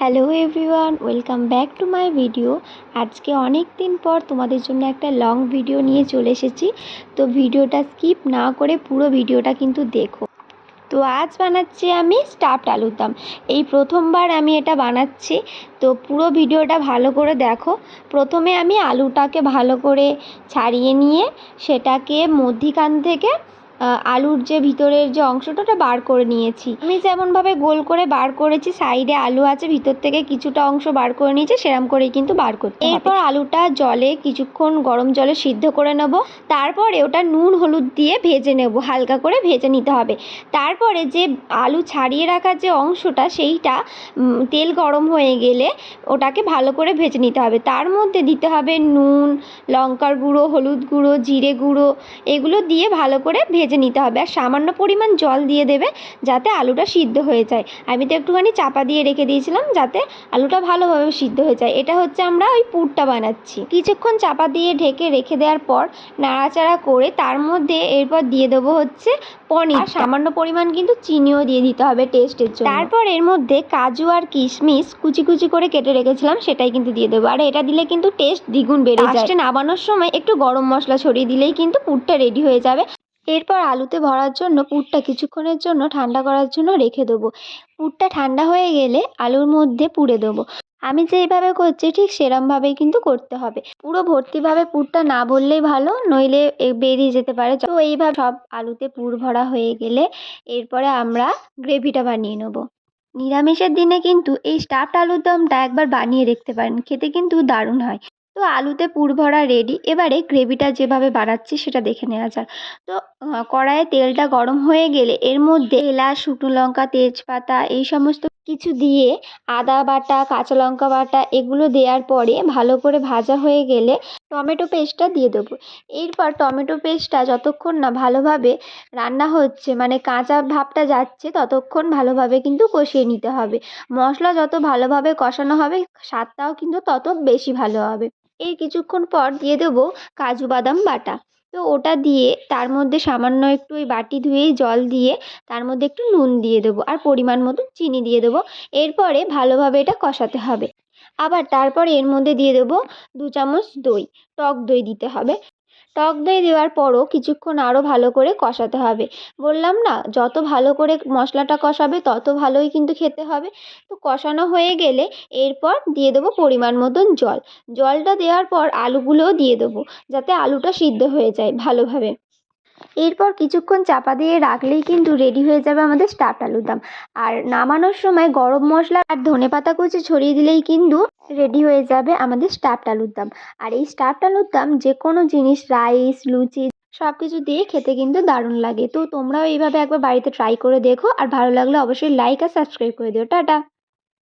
Hello everyone, welcome back to my video. আজকে অনেক দিন পর তোমাদের জন্য একটা লং ভিডিও নিয়ে চলে এসেছি। তো ভিডিওটা স্কিপ না করে পুরো ভিডিওটা কিন্তু দেখো। তো আজ বানাচ্ছি আমি স্টাফড আলুর দম। এই প্রথমবার আমি এটা বানাচ্ছি। তো পুরো ভিডিওটা ভালো করে দেখো। প্রথমে আমি আলুটাকে ভালো করে ছাড়িয়ে নিয়ে সেটাকে মধ্যিখান থেকে আলুর যে ভিতরের যে অংশটা, ওটা বার করে নিয়েছি। আমি যেমনভাবে গোল করে বার করেছি, সাইডে আলু আছে, ভিতর থেকে কিছুটা অংশ বার করে নিয়েছি, সেরম করেই কিন্তু বার করতে। এরপর আলুটা জলে কিছুক্ষণ গরম জলে সিদ্ধ করে নেব। তারপরে ওটা নুন, হলুদ দিয়ে ভেজে নেব, হালকা করে ভেজে নিতে হবে। তারপরে যে আলু ছাড়িয়ে রাখার যে অংশটা, সেইটা তেল গরম হয়ে গেলে ওটাকে ভালো করে ভেজে নিতে হবে। তার মধ্যে দিতে হবে নুন, লঙ্কার গুঁড়ো, হলুদ গুঁড়ো, জিরে গুঁড়ো, এগুলো দিয়ে ভালো করে ভেজে নিতে হবে আর সামান্য পরিমাণ জল দিয়ে দেবে যাতে আলুটা সিদ্ধ হয়ে যায়। আমি তো একটুখানি চাপা দিয়ে রেখে দিয়েছিলাম যাতে আলুটা ভালোভাবে সিদ্ধ হয়ে যায়। এটা হচ্ছে আমরা ওই পুরটা বানাচ্ছি। কিছুক্ষণ চাপা দিয়ে ঢেকে রেখে দেওয়ার পর নাড়াচাড়া করে তার মধ্যে এরপর দিয়ে দেবো হচ্ছে পনির। সামান্য পরিমাণ কিন্তু চিনিও দিয়ে দিতে হবে টেস্টের জন্য। তারপর এর মধ্যে কাজু আর কিশমিশ কুচি কুচি করে কেটে রেখেছিলাম সেটাই কিন্তু দিয়ে দেবো। আর এটা দিলে কিন্তু টেস্ট দ্বিগুণ বেড়ে যায়। নামানোর সময় একটু গরম মশলা ছড়িয়ে দিলেই কিন্তু পুরটা রেডি হয়ে যাবে। এরপর আলুতে ভরার জন্য পুরটা কিছুক্ষণের জন্য ঠান্ডা করার জন্য রেখে দেবো। পুরটা ঠান্ডা হয়ে গেলে আলুর মধ্যে পুড়ে দেবো। আমি যেইভাবে করছি ঠিক সেরমভাবেই কিন্তু করতে হবে। পুরো ভর্তিভাবে পুরটা না ভরলেই ভালো, নইলে বেরিয়ে যেতে পারে। তো এইভাবে সব আলুতে পুর ভরা হয়ে গেলে এরপরে আমরা গ্রেভিটা বানিয়ে নেব। নিরামিষের দিনে কিন্তু এই স্টাফড আলুর দমটা একবার বানিয়ে দেখতে পারেন, খেতে কিন্তু দারুণ হয়। তো আলুতে পুর ভরা রেডি এবারে গ্রেভিটা যেভাবে বানাচ্ছি সেটা দেখে নেওয়া যাক। তো কড়াইয়ে তেলটা গরম হয়ে গেলে এর মধ্যে এলাচ, শুকনো লঙ্কা, তেজপাতা এই সমস্ত কিছু দিয়ে আদা বাটা, কাঁচা লঙ্কা বাটা এগুলো দেওয়ার পরে ভালো করে ভাজা হয়ে গেলে টমেটো পেস্টটা দিয়ে দেবো। এরপর টমেটো পেস্টটা যতক্ষণ না ভালোভাবে রান্না হচ্ছে মানে কাঁচা ভাবটা যাচ্ছে, ততক্ষণ ভালোভাবে কিন্তু কষিয়ে নিতে হবে। মশলা যত ভালোভাবে কষানো হবে, স্বাদটাও কিন্তু তত বেশি ভালো হবে। এই কিছুক্ষণ পর দিয়ে দেবো কাজু বাদাম বাটা। তো ওটা দিয়ে তার মধ্যে সামান্য একটু ওই বাটি ধুয়ে জল দিয়ে তার মধ্যে একটু নুন দিয়ে দেবো আর পরিমাণ মতো চিনি দিয়ে দেবো। এরপরে ভালোভাবে এটা কষাতে হবে। আবার তারপর এর মধ্যে দিয়ে দেবো দু চামচ দই, টক দই দিতে হবে। টক দই দেওয়ার পরও কিছুক্ষণ আরও ভালো করে কষাতে হবে। বললাম, না, যত ভালো করে মশলাটা কষাবে, তত ভালোই কিন্তু খেতে হবে। তো কষানো হয়ে গেলে এরপর দিয়ে দেবো পরিমাণ মতন জল। জলটা দেওয়ার পর আলুগুলোও দিয়ে দেবো, যাতে আলুটা সিদ্ধ হয়ে যায় ভালোভাবে। এরপর কিছুক্ষণ চাপা দিয়ে রাখলেই কিন্তু রেডি হয়ে যাবে আমাদের স্টাফড আলুর দম। আর নামানোর সময় গরম মশলা আর ধনেপাতা কুচি ছড়িয়ে দিলেই কিন্তু রেডি হয়ে যাবে আমাদের স্টাফড আলুর দম। আর এই স্টাফড আলুর দম যে কোনো জিনিস রাইস লুচি সব কিছু দিয়ে খেতে কিন্তু দারুণ লাগে। তো তোমরাও এইভাবে একবার বাড়িতে ট্রাই করে দেখো। আর ভালো লাগলে অবশ্যই লাইক আর সাবস্ক্রাইব করে দিও। টাটা!